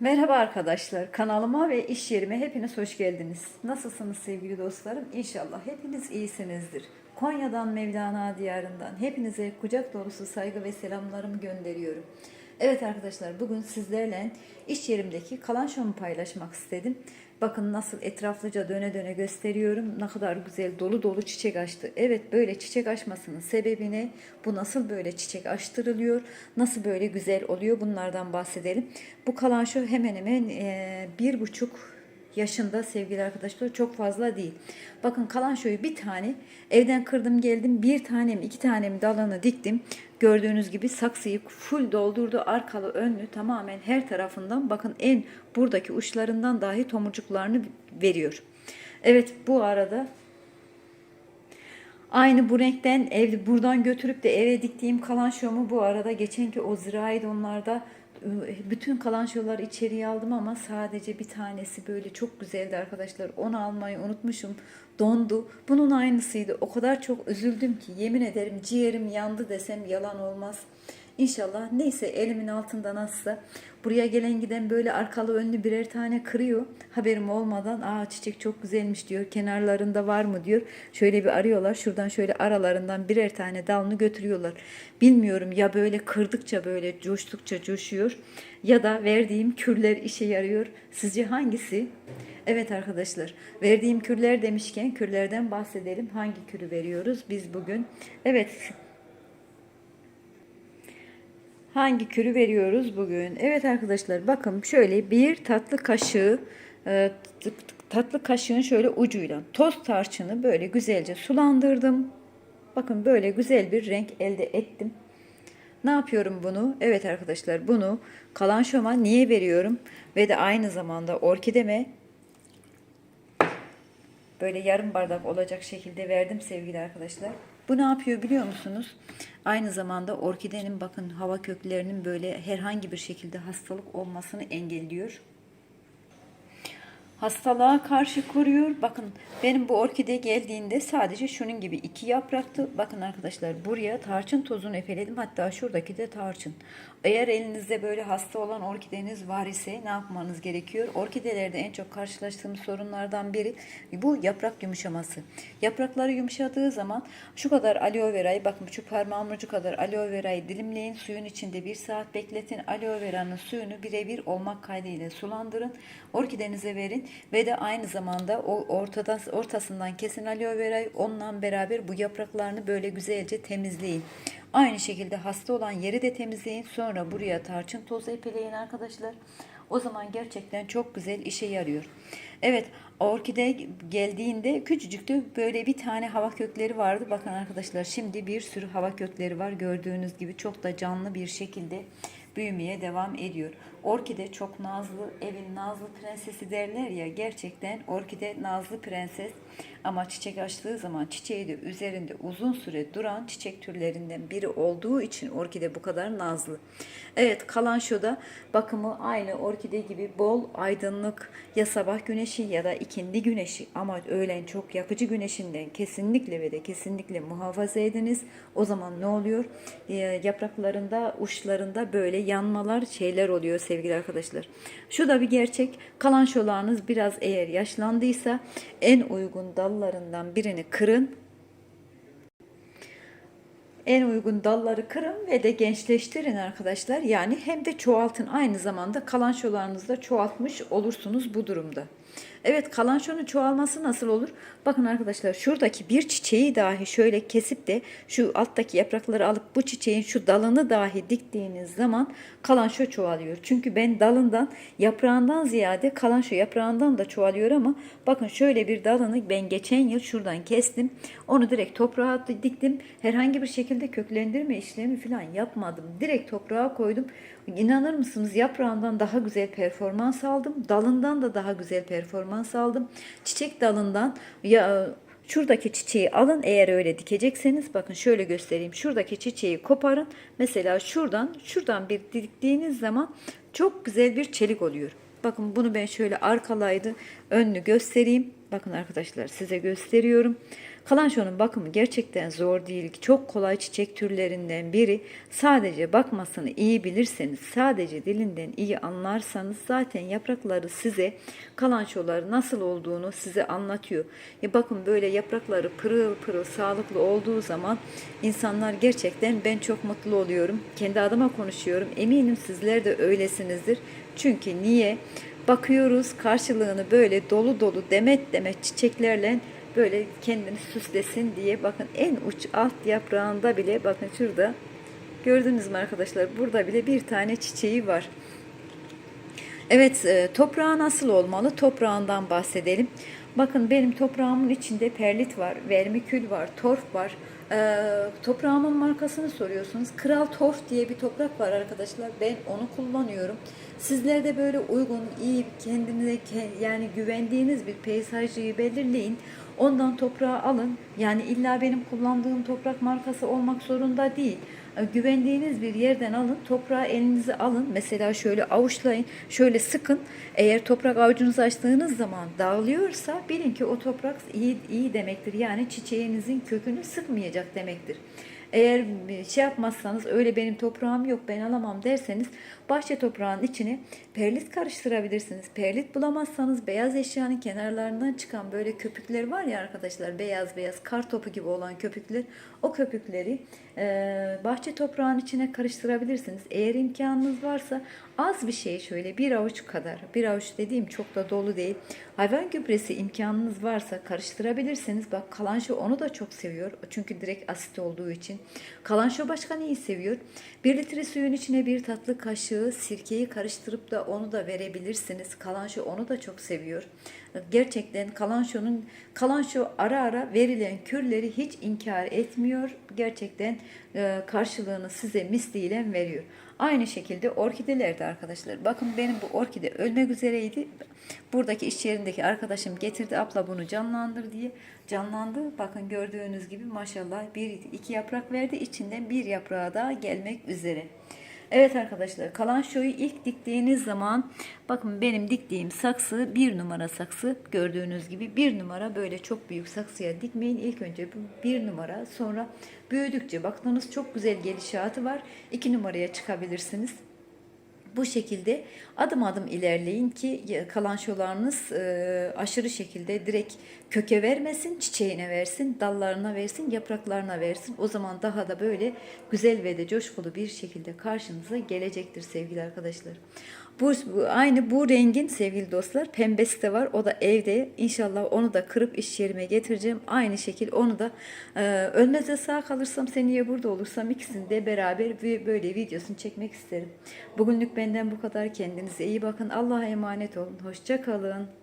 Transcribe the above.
Merhaba arkadaşlar. Kanalıma ve iş yerime hepiniz hoş geldiniz. Nasılsınız sevgili dostlarım? İnşallah hepiniz iyisinizdir. Konya'dan Mevlana diyarından hepinize kucak dolusu saygı ve selamlarımı gönderiyorum. Evet arkadaşlar bugün sizlerle iş yerimdeki kalan şomu paylaşmak istedim. Bakın nasıl etraflıca döne döne gösteriyorum. Ne kadar güzel dolu dolu çiçek açtı. Evet böyle çiçek açmasının sebebi ne? Bu nasıl böyle çiçek açtırılıyor? Nasıl böyle güzel oluyor? Bunlardan bahsedelim. Bu kalan şu hemen hemen e, bir buçuk yaşında sevgili arkadaşlar çok fazla değil. Bakın kalan şöyle bir tane evden kırdım geldim bir tane mi iki tane mi dalını diktim. Gördüğünüz gibi saksıyı full doldurdu arkalı önlü tamamen her tarafından bakın en buradaki uçlarından dahi tomurcuklarını veriyor. Evet bu arada Aynı bu renkten ev buradan götürüp de eve diktiğim kalan şomu bu arada geçenki o zirai donlarda ıı, bütün kalan şoları içeriye aldım ama sadece bir tanesi böyle çok güzeldi arkadaşlar. Onu almayı unutmuşum. Dondu. Bunun aynısıydı. O kadar çok üzüldüm ki yemin ederim ciğerim yandı desem yalan olmaz. İnşallah neyse elimin altında nasılsa buraya gelen giden böyle arkalı önlü birer tane kırıyor. Haberim olmadan aa çiçek çok güzelmiş diyor. Kenarlarında var mı diyor. Şöyle bir arıyorlar. Şuradan şöyle aralarından birer tane dalını götürüyorlar. Bilmiyorum ya böyle kırdıkça böyle coştukça coşuyor ya da verdiğim kürler işe yarıyor. Sizce hangisi? Evet arkadaşlar verdiğim kürler demişken kürlerden bahsedelim. Hangi kürü veriyoruz biz bugün? Evet Hangi kürü veriyoruz bugün? Evet arkadaşlar bakın şöyle bir tatlı kaşığı e, tatlı kaşığın şöyle ucuyla toz tarçını böyle güzelce sulandırdım. Bakın böyle güzel bir renk elde ettim. Ne yapıyorum bunu? Evet arkadaşlar bunu kalan şoma niye veriyorum? Ve de aynı zamanda orkideme böyle yarım bardak olacak şekilde verdim sevgili arkadaşlar. Bu ne yapıyor biliyor musunuz? Aynı zamanda orkidenin bakın hava köklerinin böyle herhangi bir şekilde hastalık olmasını engelliyor. Hastalığa karşı koruyor. Bakın benim bu orkide geldiğinde sadece şunun gibi iki yapraktı. Bakın arkadaşlar buraya tarçın tozunu efeledim. Hatta şuradaki de tarçın. Eğer elinizde böyle hasta olan orkideniz var ise ne yapmanız gerekiyor? Orkidelerde en çok karşılaştığımız sorunlardan biri bu yaprak yumuşaması. Yaprakları yumuşadığı zaman şu kadar aloe verayı bakın şu parmağım ucu kadar aloe verayı dilimleyin. Suyun içinde bir saat bekletin. Aloe veranın suyunu birebir olmak kaydıyla sulandırın. Orkidenize verin ve de aynı zamanda o ortadan ortasından kesin aloe verayı onunla beraber bu yapraklarını böyle güzelce temizleyin. Aynı şekilde hasta olan yeri de temizleyin. Sonra buraya tarçın tozu epeleyin arkadaşlar. O zaman gerçekten çok güzel işe yarıyor. Evet orkide geldiğinde küçücüktü böyle bir tane hava kökleri vardı. Bakın arkadaşlar şimdi bir sürü hava kökleri var. Gördüğünüz gibi çok da canlı bir şekilde büyümeye devam ediyor. Orkide çok nazlı, evin nazlı prensesi derler ya gerçekten orkide nazlı prenses ama çiçek açtığı zaman çiçeği de üzerinde uzun süre duran çiçek türlerinden biri olduğu için orkide bu kadar nazlı. Evet kalan şu da bakımı aynı orkide gibi bol aydınlık ya sabah güneşi ya da ikindi güneşi ama öğlen çok yakıcı güneşinden kesinlikle ve de kesinlikle muhafaza ediniz. O zaman ne oluyor? Ee, yapraklarında uçlarında böyle yanmalar şeyler oluyor sevgili arkadaşlar. Şu da bir gerçek. Kalan şolarınız biraz eğer yaşlandıysa en uygun dallarından birini kırın. En uygun dalları kırın ve de gençleştirin arkadaşlar. Yani hem de çoğaltın. Aynı zamanda kalan şolarınızı da çoğaltmış olursunuz bu durumda. Evet kalan şunun çoğalması nasıl olur? Bakın arkadaşlar şuradaki bir çiçeği dahi şöyle kesip de şu alttaki yaprakları alıp bu çiçeğin şu dalını dahi diktiğiniz zaman kalan şu çoğalıyor. Çünkü ben dalından yaprağından ziyade kalan şu yaprağından da çoğalıyor ama bakın şöyle bir dalını ben geçen yıl şuradan kestim. Onu direkt toprağa diktim. Herhangi bir şekilde köklendirme işlemi falan yapmadım. Direkt toprağa koydum. İnanır mısınız yaprağından daha güzel performans aldım. Dalından da daha güzel performans aldım. Çiçek dalından ya şuradaki çiçeği alın eğer öyle dikecekseniz bakın şöyle göstereyim. Şuradaki çiçeği koparın. Mesela şuradan şuradan bir diktiğiniz zaman çok güzel bir çelik oluyor. Bakın bunu ben şöyle arkalaydı önlü göstereyim. Bakın arkadaşlar size gösteriyorum. Kalançonun bakımı gerçekten zor değil. Çok kolay çiçek türlerinden biri. Sadece bakmasını iyi bilirseniz, sadece dilinden iyi anlarsanız zaten yaprakları size kalançoları nasıl olduğunu size anlatıyor. Ya bakın böyle yaprakları pırıl pırıl sağlıklı olduğu zaman insanlar gerçekten ben çok mutlu oluyorum. Kendi adıma konuşuyorum. Eminim sizler de öylesinizdir. Çünkü niye? Bakıyoruz karşılığını böyle dolu dolu demet demet çiçeklerle böyle kendini süslesin diye bakın en uç alt yaprağında bile bakın şurada gördünüz mü arkadaşlar burada bile bir tane çiçeği var. Evet e, toprağı nasıl olmalı toprağından bahsedelim. Bakın benim toprağımın içinde perlit var, vermikül var, torf var. E, toprağımın markasını soruyorsunuz. Kral Torf diye bir toprak var arkadaşlar. Ben onu kullanıyorum. Sizler de böyle uygun, iyi, kendinize ke- yani güvendiğiniz bir peyzajcıyı belirleyin. Ondan toprağı alın. Yani illa benim kullandığım toprak markası olmak zorunda değil. E, Güvendiğiniz bir yerden alın, toprağı elinize alın. Mesela şöyle avuçlayın, şöyle sıkın. Eğer toprak avucunuzu açtığınız zaman dağılıyorsa bilin ki o toprak iyi iyi demektir. Yani çiçeğinizin kökünü sıkmayacak demektir. Eğer şey yapmazsanız öyle benim toprağım yok ben alamam derseniz bahçe toprağının içine perlit karıştırabilirsiniz. Perlit bulamazsanız beyaz eşyanın kenarlarından çıkan böyle köpükler var ya arkadaşlar beyaz beyaz kar topu gibi olan köpükler o köpükleri e, bahçe toprağının içine karıştırabilirsiniz. Eğer imkanınız varsa az bir şey şöyle bir avuç kadar bir avuç dediğim çok da dolu değil. Hayvan gübresi imkanınız varsa karıştırabilirsiniz. Bak kalanşo onu da çok seviyor. Çünkü direkt asit olduğu için. Kalanşo başka neyi seviyor? Bir litre suyun içine bir tatlı kaşığı sirkeyi karıştırıp da onu da verebilirsiniz. Kalanşo onu da çok seviyor. Gerçekten kalanşonun kalanşo ara ara verilen kürleri hiç inkar etmiyor. Gerçekten e, karşılığını size misliyle veriyor. Aynı şekilde orkideler de arkadaşlar. Bakın benim bu orkide ölmek üzereydi. Buradaki iş yerindeki arkadaşım getirdi abla bunu canlandır diye. Canlandı. Bakın gördüğünüz gibi maşallah bir iki yaprak verdi. İçinden bir yaprağı daha gelmek üzere. Evet arkadaşlar kalan şoyu ilk diktiğiniz zaman bakın benim diktiğim saksı bir numara saksı gördüğünüz gibi bir numara böyle çok büyük saksıya dikmeyin. İlk önce bir numara sonra büyüdükçe baktığınız çok güzel gelişatı var. iki numaraya çıkabilirsiniz. Bu şekilde adım adım ilerleyin ki kalançolarınız e, aşırı şekilde direkt köke vermesin, çiçeğine versin, dallarına versin, yapraklarına versin. O zaman daha da böyle güzel ve de coşkulu bir şekilde karşınıza gelecektir sevgili arkadaşlar. Bu, bu aynı bu rengin sevgili dostlar pembesi de var. O da evde. İnşallah onu da kırıp iş yerime getireceğim. Aynı şekil onu da e, ölmez de sağ kalırsam seneye burada olursam ikisini de beraber böyle videosunu çekmek isterim. Bugünlük benden bu kadar. Kendinize iyi bakın. Allah'a emanet olun. Hoşça kalın.